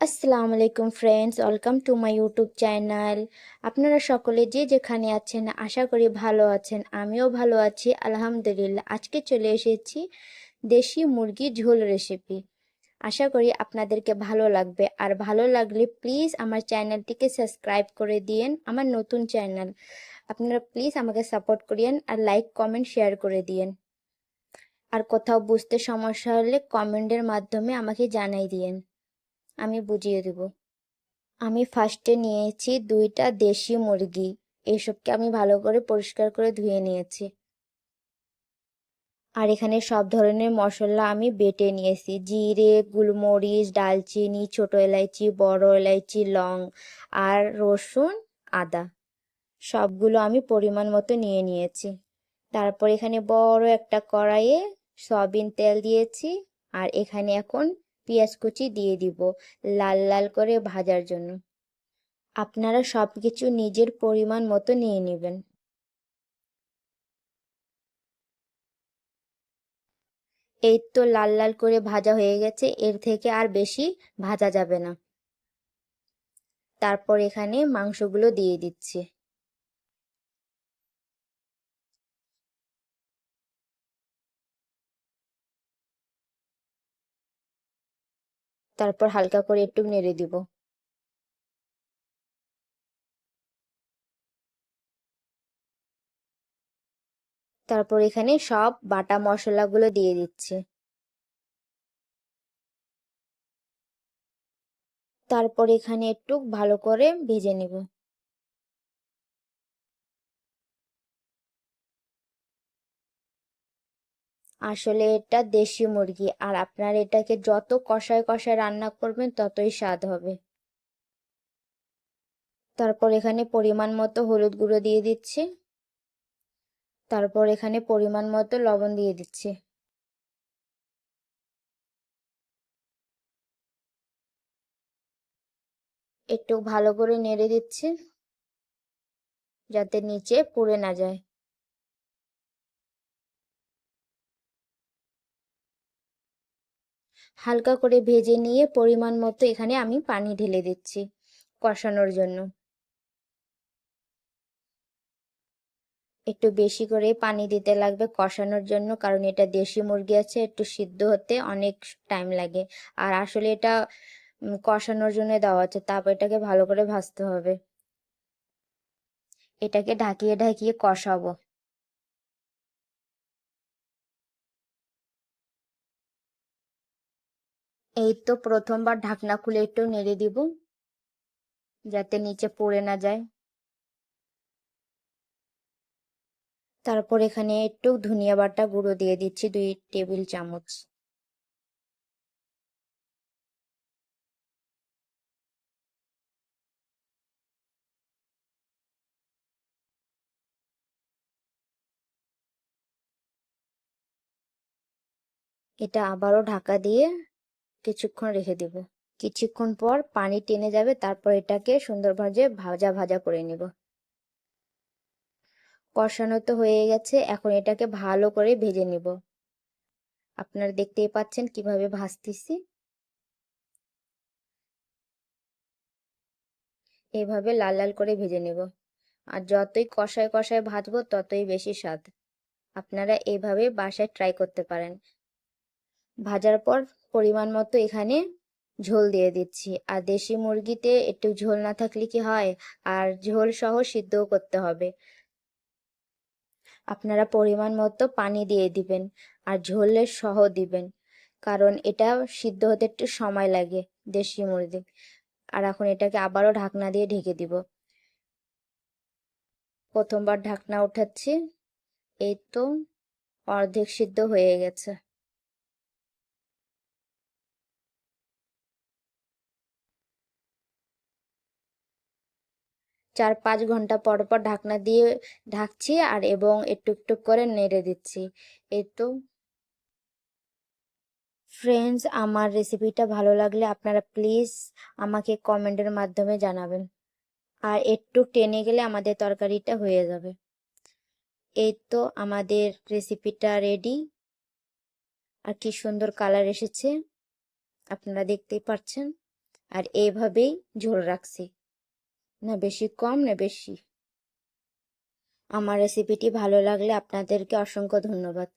আসসালামু আলাইকুম friends welcome to my YouTube channel আপনারা সকলে যে যেখানে আছেন, আশা করি ভালো আছেন, আমিও ভালো আছি, আলহামদুলিল্লাহ। আজকে চলে এসেছি দেশি মুরগি ঝোল রেসিপি আশা করি আপনাদেরকে ভালো লাগবে। আর ভালো লাগলে প্লিজ আমার চ্যানেলটিকে সাবস্ক্রাইব করে দিয়েন, আমার নতুন চ্যানেল আপনারা প্লিজ আমাকে সাপোর্ট করিয়েন আর লাইক কমেন্ট শেয়ার করে দিয়েন। আর কোথাও বুঝতে সমস্যা হলে কমেন্টের মাধ্যমে আমাকে জানাই দিয়েন। আমি বুঝিয়ে দেব। আমি ফার্স্টে নিয়েছি দুইটা দেশি মুরগি। এসবকে আমি ভালো করে পরিষ্কার করে ধুয়ে নিয়েছি। আর এখানে সব ধরনের মশলা আমি বেটে নিয়েছি। জিরে, গুলমরিচ, ডালচিনি, ছোট এলাইচি, বড় এলাইচি, লং আর রসুন, আদা। সবগুলো আমি পরিমাণ মতো নিয়ে নিয়েছি। তারপর এখানে বড় একটা কড়াইয়ে সয়াবিন তেল দিয়েছি। আর এখানে এখন পেঁয়াজ কুচি দিয়ে দিব লাল লাল করে ভাজার জন্য। আপনারা সব কিছু নিজের পরিমাণ মতো নিয়ে নেবেন। এই তো লাল লাল করে ভাজা হয়ে গেছে, এর থেকে আর বেশি ভাজা যাবে না। তারপর এখানে মাংসগুলো দিয়ে দিচ্ছি। তারপর হালকা করে একটু নেড়ে দিব। তারপর এখানে সব বাটা মশলাগুলো দিয়ে দিচ্ছি। তারপর এখানে একটু ভালো করে ভেজে নেব। আসলে এটা দেশি মুরগি, আর আপনার এটাকে যত কষায় কষায় রান্না করবেন ততই স্বাদ হবে। তারপর এখানে পরিমাণ মতো হলুদ গুঁড়ো দিয়ে দিচ্ছি। তারপর এখানে পরিমাণ মতো লবণ দিয়ে দিচ্ছি। একটু ভালো করে নেড়ে দিচ্ছি, যাতে নিচে পুড়ে না যায়। হালকা করে ভেজে নিয়ে পরিমাণ মতো এখানে আমি পানি ঢেলে দিচ্ছি কষানোর জন্য। একটু বেশি করে পানি দিতে লাগবে কষানোর জন্য, কারণ এটা দেশি মুরগি আছে, একটু সিদ্ধ হতে অনেক টাইম লাগে। আর আসলে এটা কষানোর জন্য দেওয়া আছে তারপর এটাকে ভালো করে ভাজতে হবে। এটাকে ঢাকিয়ে ঢাকিয়ে কষাবো। এই তো প্রথমবার ঢাকনা খুলে একটু নেড়ে দিব, যাতে নিচে পড়ে না যায়। তারপর এখানে একটু ধনিয়া বাটা গুঁড়ো দিয়ে দিচ্ছি, দুই টেবিল চামচ। এটা আবারও ঢাকা দিয়ে কিছুক্ষণ রেখে দেব। কিছুক্ষণ পর পানি টেনে যাবে, তারপর এটাকে সুন্দর সুন্দরভাবে ভাজা ভাজা করে নেব। কষানো তো হয়ে গেছে, এখন এটাকে ভালো করে ভেজে নিব। আপনারা দেখতেই পাচ্ছেন কীভাবে ভাজতেছি। এভাবে লাল লাল করে ভেজে নেব। আর যতই কষায় কষায় ভাজবো, ততই বেশি স্বাদ। আপনারা এইভাবে বাসায় ট্রাই করতে পারেন। ভাজার পর পরিমাণ মতো এখানে ঝোল দিয়ে দিচ্ছি। আর দেশি মুরগিতে একটু ঝোল না থাকলে কি হয়? আর ঝোল সহ সিদ্ধও করতে হবে। আপনারা পরিমাণ মতো পানি দিয়ে দিবেন আর ঝোলের সহ দিবেন, কারণ এটা সিদ্ধ হতে একটু সময় লাগে দেশি মুরগি। আর এখন এটাকে আবারও ঢাকনা দিয়ে ঢেকে দিব। প্রথমবার ঢাকনা উঠাচ্ছি, এই তো অর্ধেক সিদ্ধ হয়ে গেছে। চার পাঁচ ঘণ্টা পর পর ঢাকনা দিয়ে ঢাকছি আর এবং একটু একটু করে নেড়ে দিচ্ছি। এই তো। ফ্রেন্ডস আমার রেসিপিটা ভালো লাগলে আপনারা প্লিজ আমাকে কমেন্টের মাধ্যমে জানাবেন। আর একটু টেনে গেলে আমাদের তরকারিটা হয়ে যাবে। এই তো আমাদের রেসিপিটা রেডি আর কি সুন্দর কালার এসেছে। আপনারা দেখতেই পাচ্ছেন আর এইভাবেই ঝোল রাখছি। না বেশি কম না বেশি? আমার রেসিপিটি ভালো লাগলে আপনাদেরকে অসংখ্য ধন্যবাদ।